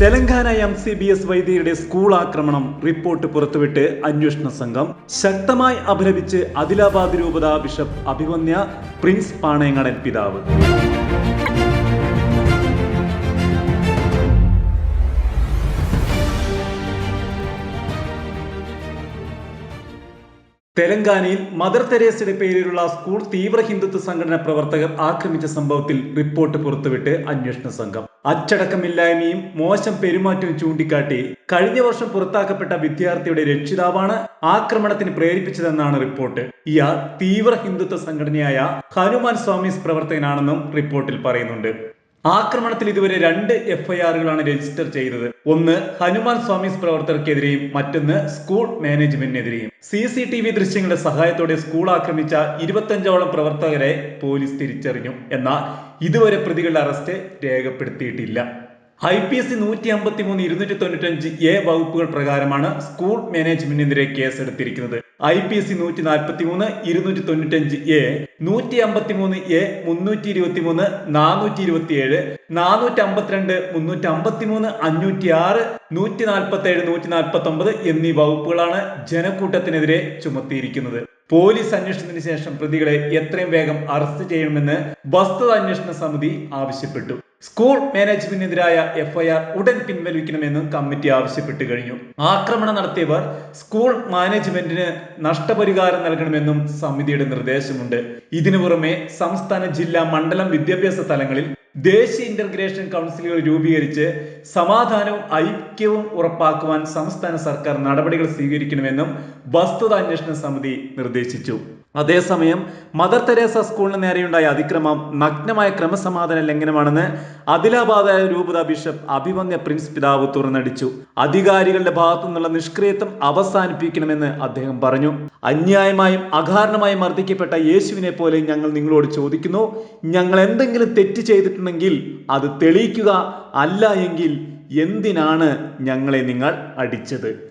Telangana M C B S വൈദ്യരുടെ school ആക്രമണം report പുറത്തുവിട്ട് അന്വേഷണ സംഘം ശക്തമായി അപലപിച്ച് ആദിലാബാദ് രൂപത ബിഷപ്പ് അഭിമന്യ പ്രിൻസ് പാണയങ്ങടൻ പിതാവ്. തെലങ്കാനയിൽ മദർ തെരേസയുടെ പേരിലുള്ള സ്കൂൾ തീവ്ര ഹിന്ദുത്വ സംഘടന പ്രവർത്തകർ ആക്രമിച്ച സംഭവത്തിൽ റിപ്പോർട്ട് പുറത്തുവിട്ട് അന്വേഷണ സംഘം. അച്ചടക്കമില്ലായ്മയും മോശം പെരുമാറ്റവും ചൂണ്ടിക്കാട്ടി കഴിഞ്ഞ വർഷം പുറത്താക്കപ്പെട്ട വിദ്യാർത്ഥിയുടെ രക്ഷിതാവാണ് ആക്രമണത്തിന് പ്രേരിപ്പിച്ചതെന്നാണ് റിപ്പോർട്ട്. ഇയാൾ തീവ്ര ഹിന്ദുത്വ സംഘടനയായ ഹനുമാൻ സ്വാമീസ് പ്രവർത്തകനാണെന്നും റിപ്പോർട്ടിൽ പറയുന്നുണ്ട്. ആക്രമണത്തിൽ ഇതുവരെ രണ്ട് എഫ്ഐആറുകളാണ് രജിസ്റ്റർ ചെയ്തത്. ഒന്ന് ഹനുമാൻ സ്വാമീസ് പ്രവർത്തകർക്കെതിരെയും മറ്റൊന്ന് സ്കൂൾ മാനേജ്മെന്റിനെതിരെയും. സി സി ടി വി ദൃശ്യങ്ങളുടെ സഹായത്തോടെ സ്കൂൾ ആക്രമിച്ച ഇരുപത്തഞ്ചോളം പ്രവർത്തകരെ പോലീസ് തിരിച്ചറിഞ്ഞു. എന്നാൽ ഇതുവരെ പ്രതികളുടെ അറസ്റ്റ് രേഖപ്പെടുത്തിയിട്ടില്ല. ഐ പി എസ് സി നൂറ്റി അമ്പത്തി മൂന്ന് ഇരുന്നൂറ്റി തൊണ്ണൂറ്റഞ്ച് എ വകുപ്പുകൾ പ്രകാരമാണ് സ്കൂൾ മാനേജ്മെന്റിനെതിരെ കേസെടുത്തിരിക്കുന്നത്. ഐ പി എസ് സി നൂറ്റി നാൽപ്പത്തി മൂന്ന് ഇരുന്നൂറ്റി തൊണ്ണൂറ്റഞ്ച് എ നൂറ്റി അമ്പത്തി മൂന്ന് എ മുന്നൂറ്റി ഇരുപത്തി മൂന്ന് നാനൂറ്റി ഇരുപത്തി ഏഴ് നാനൂറ്റി അമ്പത്തിരണ്ട് മുന്നൂറ്റി അമ്പത്തി മൂന്ന് അഞ്ഞൂറ്റി ആറ് നൂറ്റി നാൽപ്പത്തി ഏഴ് നൂറ്റി നാൽപ്പത്തി ഒമ്പത് എന്നീ വകുപ്പുകളാണ് ജനക്കൂട്ടത്തിനെതിരെ ചുമത്തിയിരിക്കുന്നത്. പോലീസ് അന്വേഷണത്തിന് ശേഷം പ്രതികളെ എത്രയും വേഗം അറസ്റ്റ് ചെയ്യണമെന്ന് വസ്തുത അന്വേഷണ സമിതി ആവശ്യപ്പെട്ടു. സ്കൂൾ മാനേജ്മെന്റിനെതിരായ എഫ്ഐആർ ഉടൻ പിൻവലിക്കണമെന്ന് കമ്മിറ്റി ആവശ്യപ്പെട്ടു കഴിഞ്ഞു. ആക്രമണം നടത്തിയവർ സ്കൂൾ മാനേജ്മെന്റിന് നഷ്ടപരിഹാരം നൽകണമെന്നും സമിതിയുടെ നിർദ്ദേശമുണ്ട്. ഇതിനു പുറമെ സംസ്ഥാന ജില്ലാ മണ്ഡലം വിദ്യാഭ്യാസ തലങ്ങളിൽ ദേശീയ ഇന്റഗ്രേഷൻ കൗൺസിലുകൾ രൂപീകരിച്ച് സമാധാനവും ഐക്യവും ഉറപ്പാക്കുവാൻ സംസ്ഥാന സർക്കാർ നടപടികൾ സ്വീകരിക്കണമെന്നും വസ്തുത അന്വേഷണ സമിതി നിർദ്ദേശിച്ചു. അതേസമയം മദർ തെരേസ സ്കൂളിന് നേരെയുണ്ടായ അതിക്രമം നഗ്നമായ ക്രമസമാധാന ലംഘനമാണെന്ന് ആദിലാബാദ് രൂപത ബിഷപ്പ് അഭിമന്യ പ്രിൻസ് പിതാവ് തുറന്നടിച്ചു. അധികാരികളുടെ ഭാഗത്തു നിന്നുള്ള നിഷ്ക്രിയത്വം അവസാനിപ്പിക്കണമെന്ന് അദ്ദേഹം പറഞ്ഞു. അന്യായമായും അകാരണമായും മർദ്ദിക്കപ്പെട്ട യേശുവിനെ പോലെ ഞങ്ങൾ നിങ്ങളോട് ചോദിക്കുന്നു. ഞങ്ങൾ എന്തെങ്കിലും തെറ്റ് ചെയ്തിട്ടുണ്ടെങ്കിൽ അത് തെളിയിക്കുക അല്ല എങ്കിൽ എന്തിനാണ് ഞങ്ങളെ നിങ്ങൾ അടിച്ചത്?